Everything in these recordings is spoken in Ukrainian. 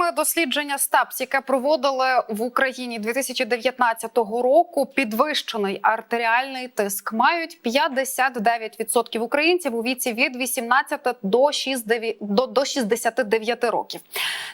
даними дослідження СТАПС, яке проводили в Україні 2019 року, підвищений артеріальний тиск мають 59% українців у віці від 18 до 69 до, до 69 років.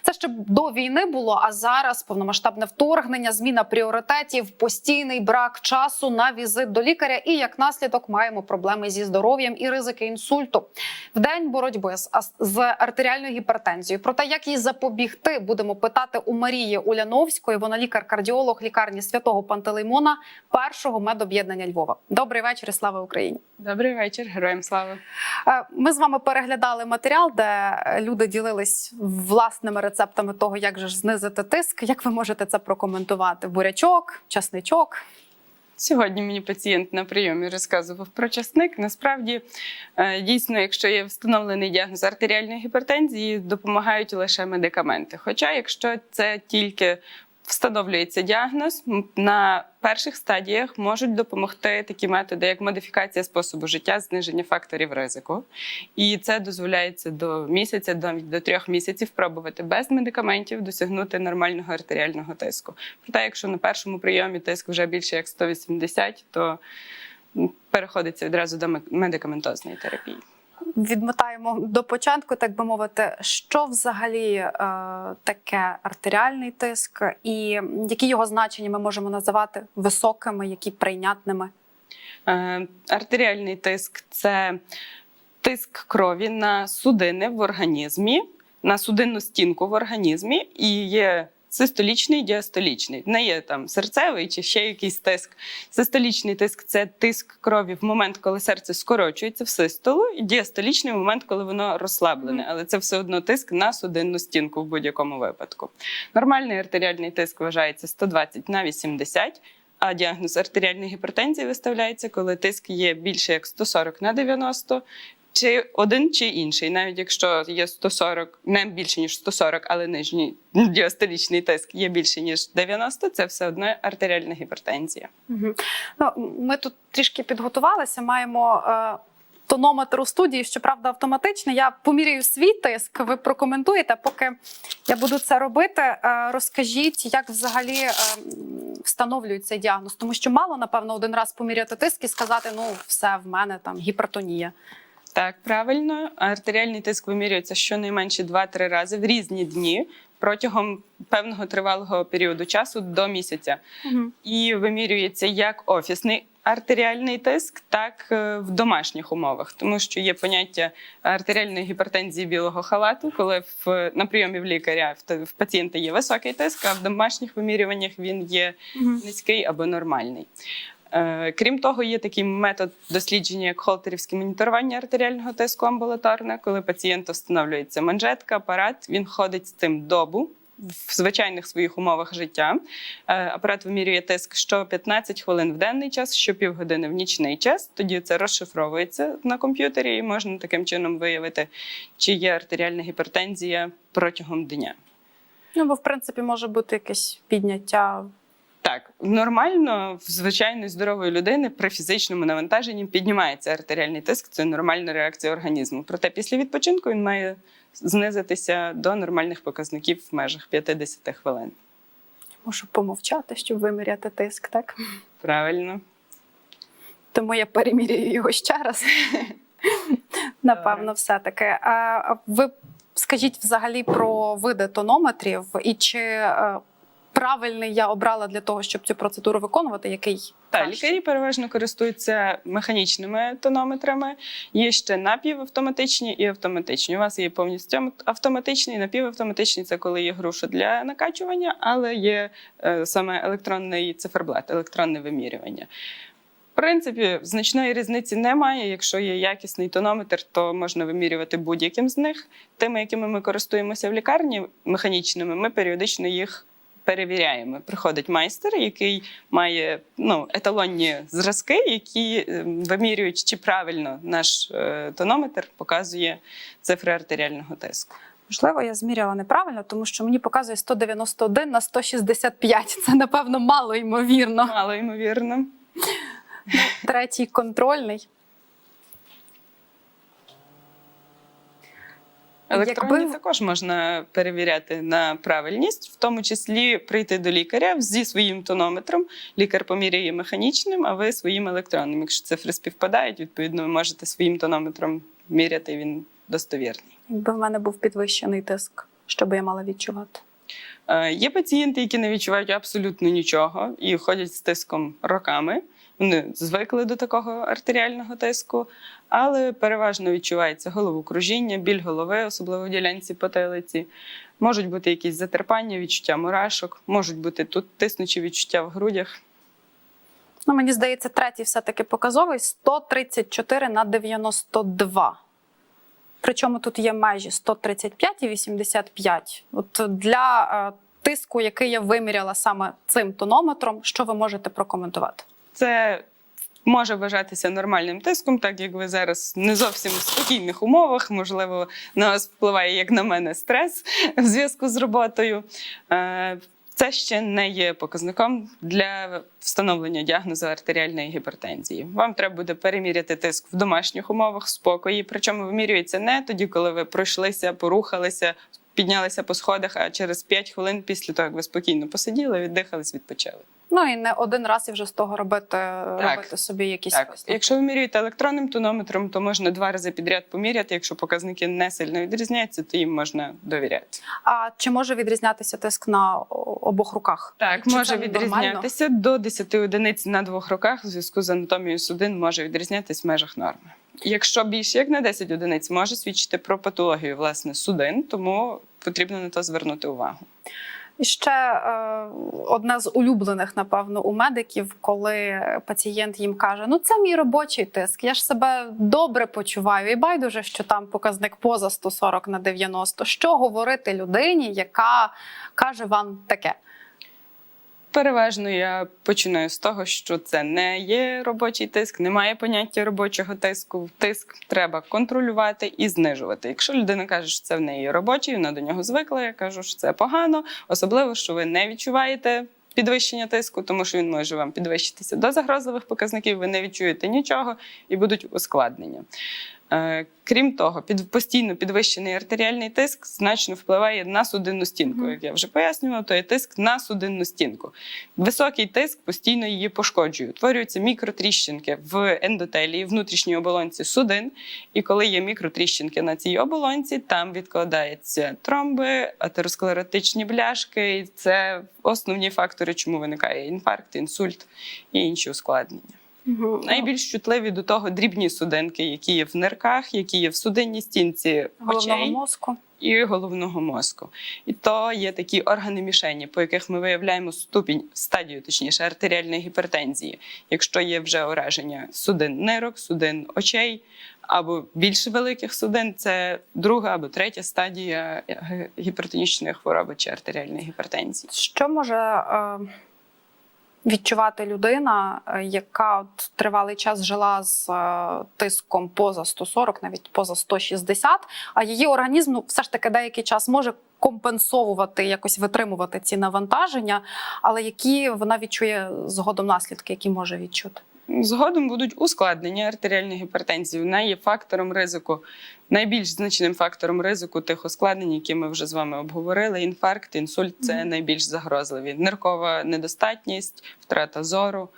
Це ще до війни було. А зараз повномасштабне вторгнення, зміна пріоритетів, постійний брак часу на візит до лікаря. І як наслідок маємо проблеми зі здоров'ям і ризики інсульту. В день боротьби з, артеріальною гіпертензією. Про те, як їй запобігти, будемо питати у Марії Уляновської. Вона лікар-кардіолог лікарні святого Пантелеймона, першого медоб'єднання Львова. Добрий вечір, і слава Україні. Добрий вечір, героям слава. Е, Ми з вами переглядали матеріал, де люди ділились власними рецептами того, як же ж знизити тиск. Як ви можете це прокоментувати? Бурячок, часничок. Сьогодні мені пацієнт на прийомі розказував про часник. Насправді, е, дійсно, якщо є встановлений діагноз артеріальної гіпертензії, допомагають лише медикаменти. Хоча, якщо це тільки встановлюється діагноз, на перших стадіях можуть допомогти такі методи, як модифікація способу життя, зниження факторів ризику. І це дозволяється до місяця, до, до трьох місяців пробувати без медикаментів досягнути нормального артеріального тиску. Проте, якщо на першому прийомі тиск вже більше як 180, то переходиться відразу до ме- медикаментозної терапії. Відмотаємо до початку, так би мовити, що взагалі е, таке артеріальний тиск, і які його значення ми можемо називати високими, які прийнятними. Е, Артеріальний тиск це тиск крові на судини в організмі, на судинну стінку в організмі, і є систолічний і діастолічний. Не є там серцевий чи ще якийсь тиск. Систолічний тиск це тиск крові в момент, коли серце скорочується в систолу, і діастолічний в момент, коли воно розслаблене. Але це все одно тиск на судинну стінку в будь-якому випадку. Нормальний артеріальний тиск вважається 120 на 80. А діагноз артеріальної гіпертензії виставляється, коли тиск є більше як 140 на 90, чи один чи інший. Навіть якщо є 140, не більше ніж 140, але нижній діастолічний тиск є більше ніж 90, це все одно артеріальна гіпертензія. Угу. Ну, ми тут трішки підготувалися. Маємо е, тонометр у студії, щоправда, автоматичний. Я поміряю свій тиск. Ви прокоментуєте. Поки я буду це робити, е, розкажіть, як взагалі е, встановлюють цей діагноз, тому що мало напевно один раз поміряти тиск і сказати: ну все в мене там гіпертонія. Так, правильно, артеріальний тиск вимірюється щонайменше 2-3 рази в різні дні протягом певного тривалого періоду часу до місяця. Угу. і вимірюється як офісний артеріальний тиск, так е, в домашніх умовах, тому що є поняття артеріальної гіпертензії білого халату, коли в на прийомі в лікаря в, пацієнта є високий тиск, а в домашніх вимірюваннях він є низький або нормальний. Е, Крім того, є такий метод дослідження, як холтерівське моніторування артеріального тиску амбулаторне, коли пацієнту встановлюється манжетка, апарат, він ходить з цим добу в звичайних своїх умовах життя. Е, Апарат вимірює тиск що 15 хвилин в денний час, що півгодини в нічний час. Тоді це розшифровується на комп'ютері, і можна таким чином виявити, чи є артеріальна гіпертензія протягом дня. Ну бо в принципі може бути якесь підняття. Так, нормально в звичайної здорової людини при фізичному навантаженні піднімається артеріальний тиск. Це нормальна реакція організму. Проте після відпочинку він має знизитися до нормальних показників в межах 50 хвилин. Можу помовчати, щоб виміряти тиск, так? Правильно. Тому я переміряю його ще раз. Напевно, все-таки. А ви скажіть взагалі про види тонометрів і чи е, правильний я обрала для того, щоб цю процедуру виконувати? Який Так, лікарі переважно користуються механічними тонометрами. Є ще напівавтоматичні і автоматичні. У вас є повністю автоматичний, напівавтоматичний це коли є груша для накачування, але є е, саме електронний циферблат, електронне вимірювання. В принципі, значної різниці немає. Якщо є якісний тонометр, то можна вимірювати будь-яким з них. Тими, якими ми користуємося в лікарні механічними, ми періодично їх перевіряємо. Приходить майстер, який має ну, еталонні зразки, які е, вимірюють, чи правильно наш е, тонометр показує цифри артеріального тиску. Можливо, я зміряла неправильно, тому що мені показує 191 на 165. Це напевно мало ймовірно. Мало ймовірно. Третій контрольний. Електронні Якби- також можна перевіряти на правильність, в тому числі прийти до лікаря зі своїм тонометром. Лікар поміряє механічним, а ви своїм електронним. Якщо цифри співпадають, відповідно, ви можете своїм тонометром міряти. Він достовірний. Якби в мене був підвищений тиск, що би я мала відчувати? Е, Є пацієнти, які не відчувають абсолютно нічого і ходять з тиском роками. Вони звикли до такого артеріального тиску, але переважно відчувається головокружіння, біль голови, особливо в ділянці потилиці. Можуть бути якісь затерпання, відчуття мурашок, можуть бути тут тиснучі відчуття в грудях. Ну, мені здається, третій все-таки показовий 134 на 92. Причому тут є межі 135 і 85. От для е, тиску, який я виміряла саме цим тонометром, що ви можете прокоментувати? Це може вважатися нормальним тиском, так як ви зараз не зовсім в спокійних умовах. Можливо, на вас впливає, як на мене, стрес в зв'язку з роботою. Е, Це ще не є показником для встановлення діагнозу артеріальної гіпертензії. Вам треба буде переміряти тиск в домашніх умовах спокої. Причому вимірюється не тоді, коли ви пройшлися, порухалися, піднялися по сходах, а через 5 хвилин після того, як ви спокійно посиділи, віддихались, відпочили. Ну і не один раз і вже з того робити, робити собі якісь Так, висновки. якщо ви міряєте електронним тонометром, то можна два рази підряд поміряти. Якщо показники не сильно відрізняються, то їм можна довіряти. А чи може відрізнятися тиск на обох руках? Так, Чи може відрізнятися до 10 одиниць на двох руках в зв'язку з анатомією судин може відрізнятися в межах норми. Якщо більше як на 10 одиниць, може свідчити про патологію власне судин, тому потрібно на то звернути увагу. І ще е, одне з улюблених, напевно, у медиків, коли пацієнт їм каже: Ну, це мій робочий тиск, я ж себе добре почуваю, і байдуже, що там показник поза 140 на 90. Що говорити людині, яка каже вам таке? Переважно я починаю з того, що це не є робочий тиск, немає поняття робочого тиску. Тиск треба контролювати і знижувати. Якщо людина каже, що це в неї робочий, вона до нього звикла. Я кажу, що це погано, особливо, що ви не відчуваєте. Підвищення тиску, тому що він може вам підвищитися до загрозливих показників, ви не відчуєте нічого і будуть ускладнення. Е, Крім того, під постійно підвищений артеріальний тиск значно впливає на судинну стінку. Як я вже пояснювала, то є тиск на судинну стінку. Високий тиск постійно її пошкоджує. Утворюються мікротріщинки в ендотелії, внутрішній оболонці судин. І коли є мікротріщинки на цій оболонці, там відкладаються тромби, атеросклеротичні бляшки. І це основні фактори, чому виникає інфаркт, інсульт і інші ускладнення. Найбільш чутливі до того дрібні судинки, які є в нирках, які є в судинній стінці головного очей мозку. і головного мозку. І то є такі органи мішені, по яких ми виявляємо ступінь, стадію, точніше, артеріальної гіпертензії. Якщо є вже ураження судин нирок, судин очей або більш великих судин, це друга або третя стадія е, гіпертонічної хвороби чи артеріальної гіпертензії. Що може е, відчувати людина, е, яка от тривалий час жила з е, тиском поза 140, навіть поза 160, а її організм ну, все ж таки деякий час може компенсовувати, якось витримувати ці навантаження, але які вона відчує згодом наслідки, які може відчути? Згодом будуть ускладнення артеріальної гіпертензії. Вона є фактором ризику, найбільш значним фактором ризику тих ускладнень, які ми вже з вами обговорили. Інфаркт, інсульт це найбільш загрозливі. Ниркова недостатність, втрата зору,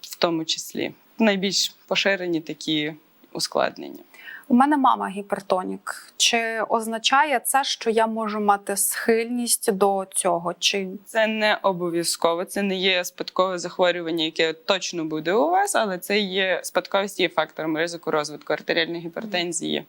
в тому числі найбільш поширені такі ускладнення. У мене мама гіпертонік. Чи означає це, що я можу мати схильність до цього? Чи Це не обов'язково, це не є спадкове захворювання, яке точно буде у вас, але це є спадковість є фактором ризику розвитку артеріальної гіпертензії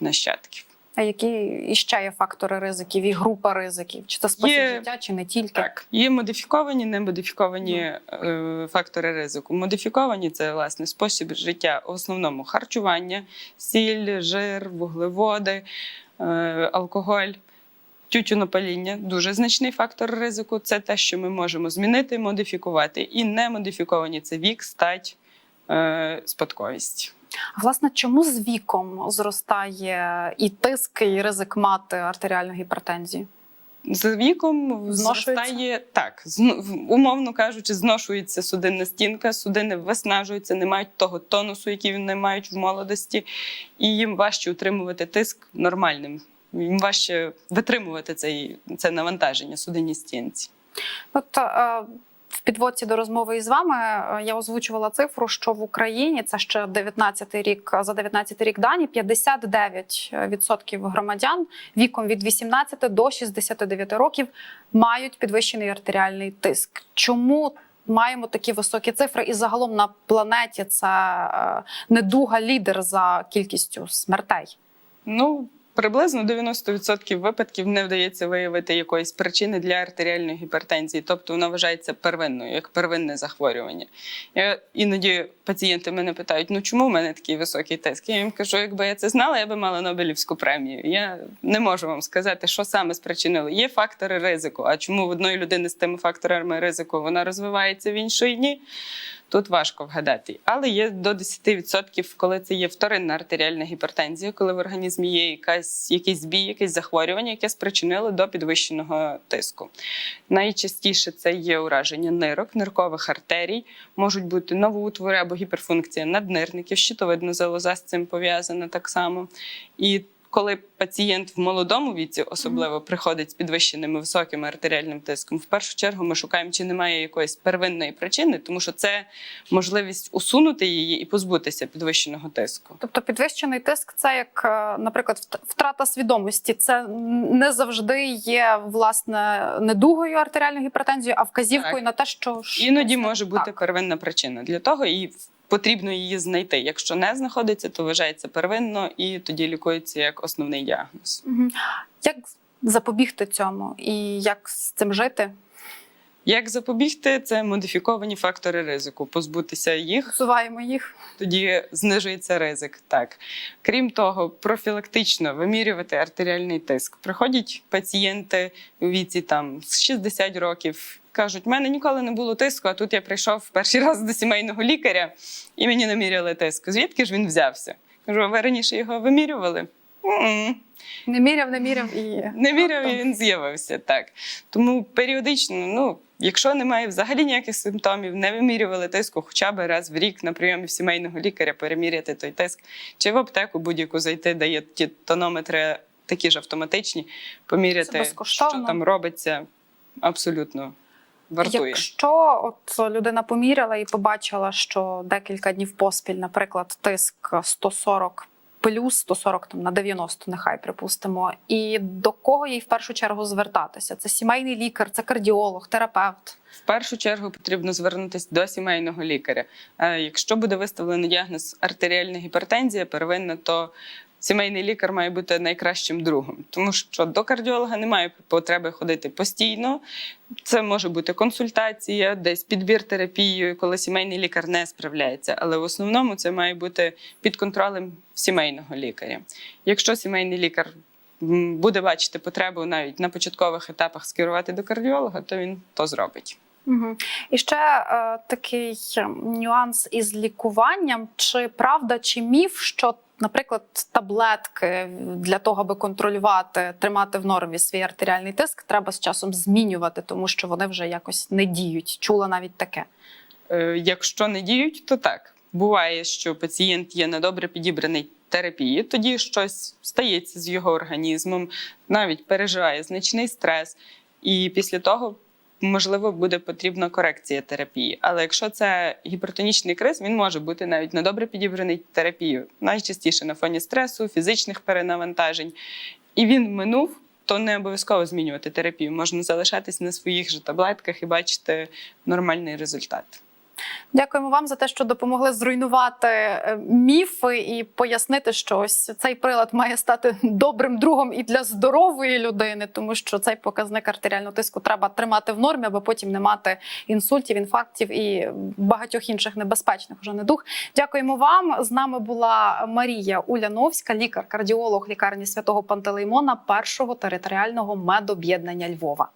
нащадків. А які іще є фактори ризиків і група ризиків? Чи це спосіб Є- життя, чи не тільки? Так, є модифіковані, немодифіковані е, фактори ризику. Модифіковані це власне спосіб життя, в основному харчування, сіль, жир, вуглеводи, е, алкоголь. Тютюнопаління дуже значний фактор ризику. Це те, що ми можемо змінити, модифікувати. І не модифіковані це вік, стать, е, спадковість. Власне, чому з віком зростає і тиск, і ризик мати артеріальну гіпертензію? з віком зростає так, умовно кажучи, зношується судинна стінка, судини виснажуються, не мають того тонусу, який вони мають в молодості, і їм важче утримувати тиск нормальним. Їм важче витримувати цей, це навантаження судинній стінці. От в підводці до розмови із вами е, я озвучувала цифру, що в Україні це ще 19 рік за 19 рік дані 59% громадян віком від 18 до 69 років мають підвищений артеріальний тиск. Чому? Маємо такі високі цифри, і загалом на планеті це е, недуга лідер за кількістю смертей. Ну, приблизно 90% випадків не вдається виявити якоїсь причини для артеріальної гіпертензії, тобто вона вважається первинною, як первинне захворювання. Я, іноді пацієнти мене питають: ну чому в мене такий високий тиск? Я їм кажу, якби я це знала, я би мала Нобелівську премію. Я не можу вам сказати, що саме спричинило. Є фактори ризику. А чому в одної людини з тими факторами ризику вона розвивається в іншої ні? Тут важко вгадати. Але є до 10%, коли це є вторинна артеріальна гіпертензія, коли в організмі є якась, якийсь збій, якесь захворювання, яке спричинило до підвищеного тиску. Найчастіше це є ураження нирок, ниркових артерій, можуть бути новоутвори або гіперфункція наднирників, щитовидна залоза з цим пов'язана так само. І коли пацієнт в молодому віці особливо приходить з підвищеним і високим артеріальним тиском, в першу чергу ми шукаємо, чи немає якоїсь первинної причини, тому що це можливість усунути її і позбутися підвищеного тиску. Тобто підвищений тиск це як, е, наприклад, вт- втрата свідомості. Це не завжди є власне недугою артеріальної гіпертензії, а вказівкою Так. на те, що Іноді може бути так. первинна причина для того, і потрібно її знайти. Якщо не знаходиться, то вважається первинно і тоді лікується як основний діагноз. Як запобігти цьому і як з цим жити? Як запобігти, це модифіковані фактори ризику, позбутися їх Усуваємо їх. тоді знижується ризик. Так крім того, профілактично вимірювати артеріальний тиск. Приходять пацієнти у віці там з 60 років. Кажуть, в мене ніколи не було тиску, а тут я прийшов перший раз до сімейного лікаря і мені наміряли тиск. Звідки ж він взявся? Кажу, ви раніше його вимірювали? «М-м». Не міряв, не міряв і Не міряв, і він з'явився так. Тому періодично, ну якщо немає взагалі ніяких симптомів, не вимірювали тиску, хоча б раз в рік на прийомі сімейного лікаря переміряти той тиск, чи в аптеку будь-яку зайти, де є ті тонометри, такі ж автоматичні, поміряти, що там робиться, абсолютно вартує. Якщо от людина поміряла і побачила, що декілька днів поспіль, наприклад, тиск 140 плюс 140 там на 90, нехай припустимо, і до кого їй в першу чергу звертатися? Це сімейний лікар, це кардіолог, терапевт. В першу чергу потрібно звернутися до сімейного лікаря. Е, Якщо буде виставлений діагноз артеріальна гіпертензія первинна, то сімейний лікар має бути найкращим другом, тому що до кардіолога немає потреби ходити постійно. Це може бути консультація, десь підбір терапією, коли сімейний лікар не справляється. Але в основному це має бути під контролем сімейного лікаря. Якщо сімейний лікар буде бачити потребу навіть на початкових етапах скерувати до кардіолога, то він то зробить. І ще е, такий нюанс із лікуванням: чи правда, чи міф, що, наприклад, таблетки для того, аби контролювати, тримати в нормі свій артеріальний тиск, треба з часом змінювати, тому що вони вже якось не діють. Чула навіть таке. Е, Якщо не діють, то так. Буває, що пацієнт є на добре підібраний терапії, тоді щось стається з його організмом, навіть переживає значний стрес, і після того. Можливо, буде потрібна корекція терапії. Але якщо це гіпертонічний криз, він може бути навіть на добре підібраний терапію, найчастіше на фоні стресу, фізичних перенавантажень. І він минув, то не обов'язково змінювати терапію. Можна залишатись на своїх же таблетках і бачити нормальний результат. Дякуємо вам за те, що допомогли зруйнувати е, міфи і пояснити, що ось цей прилад має стати добрим другом і для здорової людини, тому що цей показник артеріального тиску треба тримати в нормі, аби потім не мати інсультів, інфарктів і багатьох інших небезпечних уже недуг. Дякуємо вам. З нами була Марія Уляновська, лікар-кардіолог лікарні святого Пантелеймона, першого територіального медоб'єднання Львова.